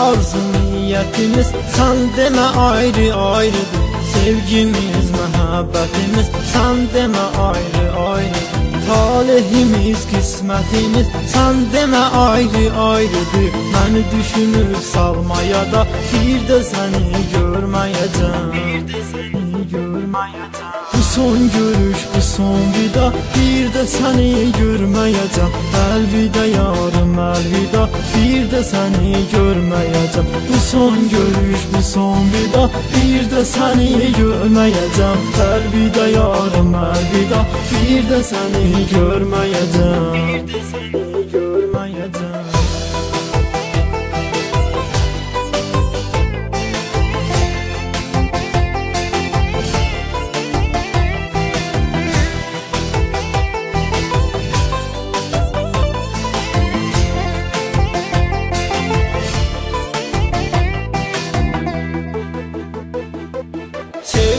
arzu niyetimiz Sen deme ayrı ayrıdır Sevgimiz, muhabbetimiz Sen deme ayrı ayrıdır Talihimiz, kısmetimiz Sen deme ayrı ayrıdır Beni düşünüp salmaya da Bir de seni görmeyeceğim. Bir de seni görmeyeceğim son görüş, bu son vida. Bir de seni görmeyeceğim. Elvida yarım elvida. Bir de seni görmeyeceğim. Bu son görüş, bu son vida. Bir de seni görmeyeceğim. Elvida yarım elvida. Bir de seni görmeyeceğim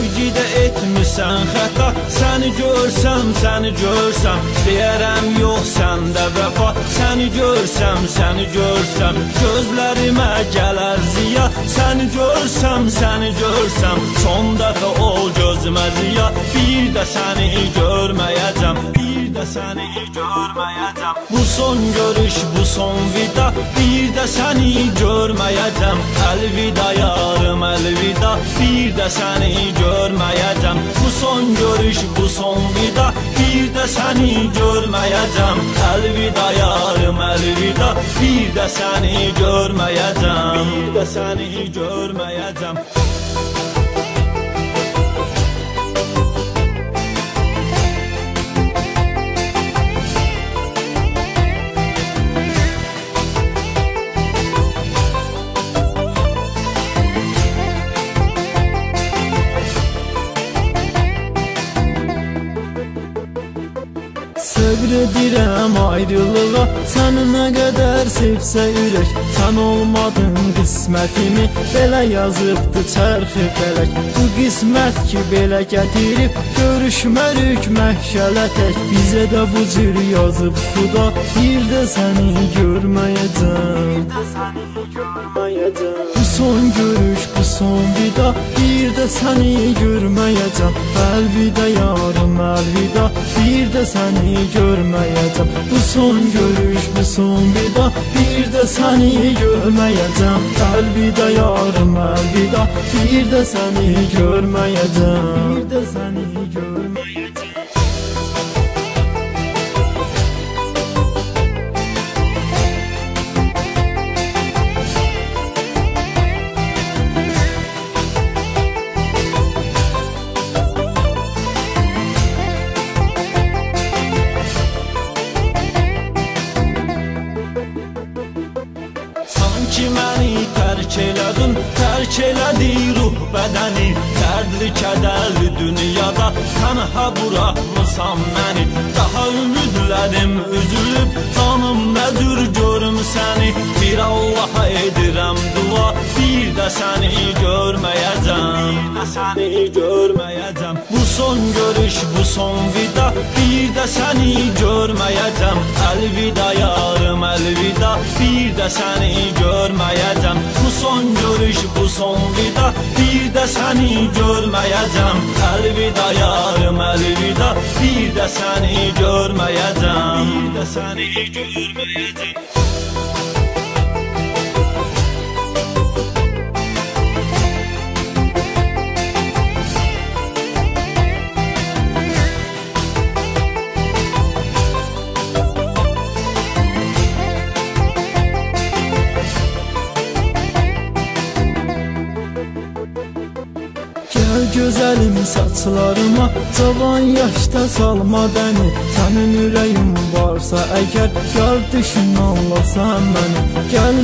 Sevgidə etmisən xəta. Səni görsəm, səni görsəm Deyərəm yox səndə vəfa. Səni görsəm, səni görsəm Gözlərimə gələr ziya. Səni görsəm, səni görsəm Son dəfə ol gözümə ziya. Bir də səni görməyəcəm Səni görməyəcəm Bu son görüş, bu son vida. Bir də səni görməyəcəm Əlvida yarım, əlvida Bir də səni görməyəcəm Bu son görüş, bu son vida. Bir də səni görməyəcəm Əlvida yarım, əlvida Bir də səni görməyəcəm Bir də səni görməyəcəm Səbredirəm ayrılığa Səni nə qədər sevsə ürək Sən olmadın qismətimi Belə yazıbdı çərxi fələk Bu qismət ki belə gətirib Görüşmərük məhşələ tək Bizə də bu cür yazıb xuda Bir də səni görməyəcəm Bir də səni görməyəcəm Bu son görüş, son vida Bir də səni görməyəcəm Əlvida yarım, əlvida Bir də səni görməyəcəm Bu son görüş, bu son vida Bir də səni görməyəcəm Əlvida yarım, əlvida Bir də səni görməyəcəm Bir də səni görməyəcəm elədi ruh bədəni Dərdli kədərli dünyada. Tənha buraxmısan məni Daha ümidlərim üzülüb Canım nə cür görüm səni Bir Allaha edirəm dua Bir də səni görməyəcəm Bir də səni görməyəcəm Bu son görüş, bu son vida Bir də səni görməyəcəm Əlvida yarım, əlvida Bir də səni görməyəcəm Bu son görüş, bu son vida Bir də səni görməyəcəm Əlvida yarım, əlvida Bir də səni görməyəcəm Bir də səni görməyəcəm gözəlim saçlarıma. Cavan yaşda salma bəni Sənin ürəyin varsa əgər Gəl düşün anlasan məni Gəl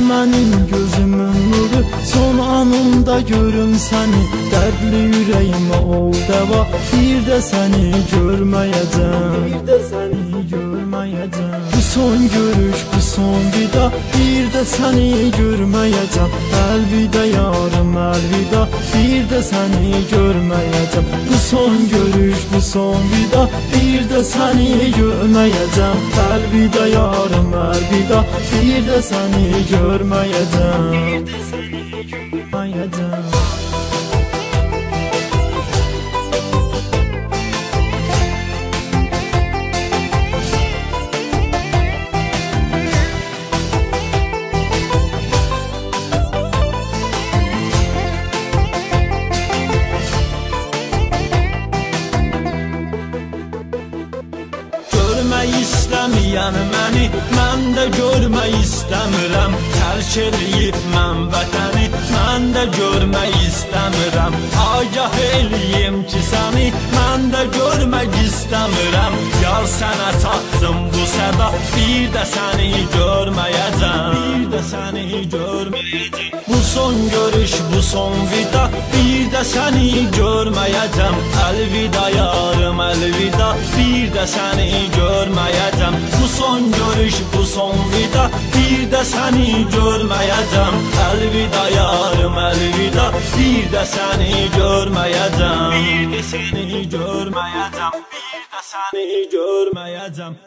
gözümün nuru. Son anımda görüm səni Dərdli ürəyimə ol dəva Bir də səni görməyəcəm Bir də səni görməyəcəm Bu son görüş, bu son vida. Bir də səni görməyəcəm Əlvida yarım, əlvida Bir də səni görməyəcəm Bu son görüş, bu son vida. Bir də səni görməyəcəm Əlvida yarım, əlvida Bir də səni görməyəcəm Görməyəcəm Görmək istəməyən məni Mən də görmək istəmirəm Tərk eləyib mən vətəni Mən də görmək istəmirəm Agah eləyim ki səni Mən də görmək istəmirəm Yar sənə çatsın bu səda Bir də səni görməyəcəm Bir də səni görməyəcəm Bu son görüş, bu son vida Bir də səni görməyəcəm Əlvida yarım, əlvida Bir də səni görməyəcəm Bu son görüş, bu son vida. Bir də səni görməyəcəm Əlvida yarım, əlvida Bir də səni görməyəcəm Bir də səni görməyəcəm Bir də səni görməyəcəm